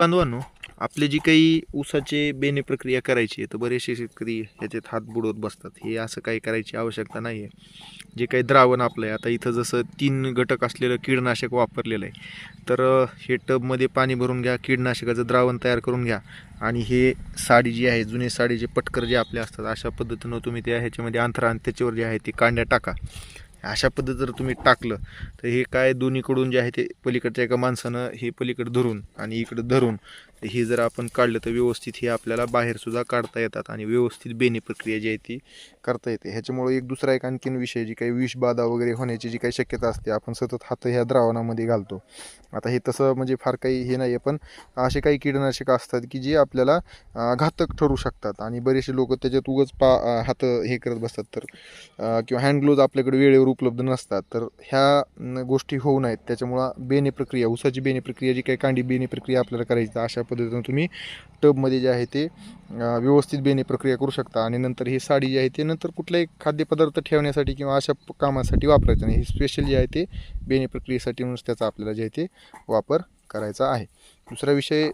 बांधवांनो आपले जी काही ऊसाचे बेने प्रक्रिया करायची आहे तर बरेचसे शेतकरी ह्याच्यात हात बुडवत बसतात. हे असं काही करायची आवश्यकता नाही आहे. जे काही द्रावण आपलं आहे आता इथं जसं तीन घटक असलेलं कीडनाशक वापरलेलं आहे तर हे टबमध्ये पाणी भरून घ्या कीडनाशकाचं द्रावण तयार करून घ्या आणि हे साडी जी आहे जुने साडीचे पटकर जे आपले असतात अशा पद्धतीनं तुम्ही त्या ह्याच्यामध्ये अंथरा आणि त्याच्यावर जे आहे ते कांड्या टाका. अशा पद्धत जर तुम्ही टाकलं तर हे काय दोन्हीकडून जे आहे ते पलीकडच्या एका माणसानं हे पलीकडे धरून आणि इकडं धरून तर हे जर आपण काढलं तर व्यवस्थित हे आपल्याला बाहेरसुद्धा काढता येतात आणि व्यवस्थित बेनी प्रक्रिया जी आहे ती करता येते. ह्याच्यामुळे एक दुसरा एक आणखीन विषय जी काही विषबाधा वगैरे होण्याची जी काही शक्यता असते आपण सतत हात ह्या द्रावणामध्ये घालतो. आता हे तसं म्हणजे फार काही हे नाही आहे पण असे काही कीटकनाशकं असतात की जे आपल्याला घातक ठरू शकतात आणि बरेचसे लोक त्याच्यात उगच पा हात हे करत बसतात. तर किंवा हँडग्लोज आपल्याकडे वेळेवर उपलब्ध नसतात. तर ह्या गोष्टी होऊ नयेत. त्याच्यामुळं बेने प्रक्रिया उसाची बेने प्रक्रिया जी काही कांडी बेने प्रक्रिया आपल्याला करायची अशा पद्धतीनं तुम्ही टबमध्ये जे आहे ते व्यवस्थित बेने प्रक्रिया करू शकता. आणि नंतर ही साडी जी आहे ते नंतर कुठलाही खाद्यपदार्थ ठेवण्यासाठी किंवा अशा कामासाठी वापरायचं नाही. हे स्पेशल जे आहे ते बेने प्रक्रियेसाठी म्हणून त्याचा आपल्याला जे आहे ते वापर करायचा आहे. दुसरा विषय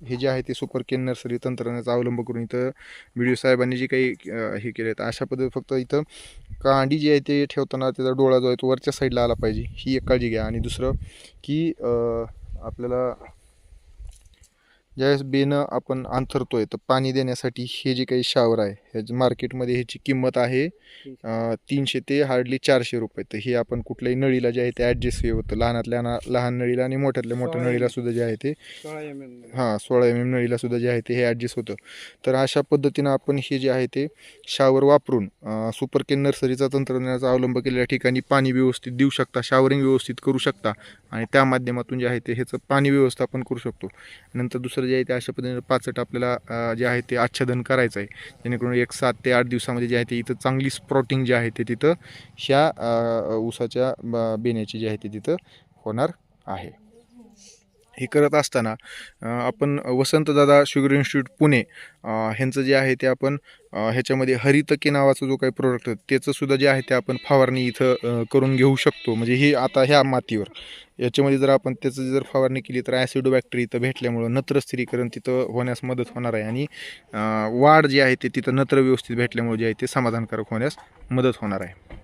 हे जे आहे ते सुपर केन नर्सरी तंत्रज्ञानाचा अवलंब करून इथं व्हिडिओ साहेबांनी जे काही हे केले तर अशा पद्धती फक्त इथं कांडी जी आहे ते ठेवताना त्याचा डोळा जो आहे तो वरच्या साईडला आला पाहिजे. ही एक काळजी घ्या. आणि दुसरं की आपल्याला ज्यावेळेस बेनं आपण अंथरतोय तर पाणी देण्यासाठी हे जे काही शावर आहे ह्याची मार्केटमध्ये ह्याची किंमत आहे तीनशे ते हार्डली चारशे रुपये. तर हे आपण कुठल्याही नळीला जे आहे ते ॲडजस्ट होतं. लहानातल्या लहान नळीला आणि मोठ्यातल्या मोठ्या नळीला सुद्धा जे आहे ते हां सोळा एम एम नळीला सुद्धा जे आहे ते हे ॲडजस्ट होतं. तर अशा पद्धतीनं आपण हे जे आहे ते शावर वापरून सुपर केन नर्सरीचा तंत्रज्ञानाचा अवलंब केलेल्या ठिकाणी पाणी व्यवस्थित देऊ शकता शावरिंग व्यवस्थित करू शकता आणि त्या माध्यमातून जे आहे ते ह्याचं पाणी व्यवस्थापन करू शकतो. नंतर दुसरं जे आहे ते अशा पद्धतीने पाचट आपल्याला जे आहे ते आच्छादन करायचं आहे. जेणेकरून एक सात ते आठ दिवसामध्ये जे आहे ते इथं चांगली स्प्रॉटिंग जे आहे ते तिथं ह्या ऊसाच्या ब- बेण्याची जी आहे ते तिथं होणार आहे. हे करत असताना आपण वसंतदादा शुगर इन्स्टिट्यूट पुणे ह्यांचं जे आहे ते आपण ह्याच्यामध्ये हरितके नावाचं जो काही प्रोडक्ट आहे त्याचं सुद्धा जे आहे ते आपण फवारणी इथं करून घेऊ शकतो. म्हणजे हे आता ह्या मातीवर. याच्यामध्ये जर आपण त्याचं जर फवारणी केली तर ॲसिडोबॅक्टेरिया इथं भेटल्यामुळं नत्र स्थिरीकरण तिथं होण्यास मदत होणार आहे आणि वाढ जी आहे ते तिथं नत्र व्यवस्थित भेटल्यामुळे जे आहे ते समाधानकारक होण्यास मदत होणार आहे.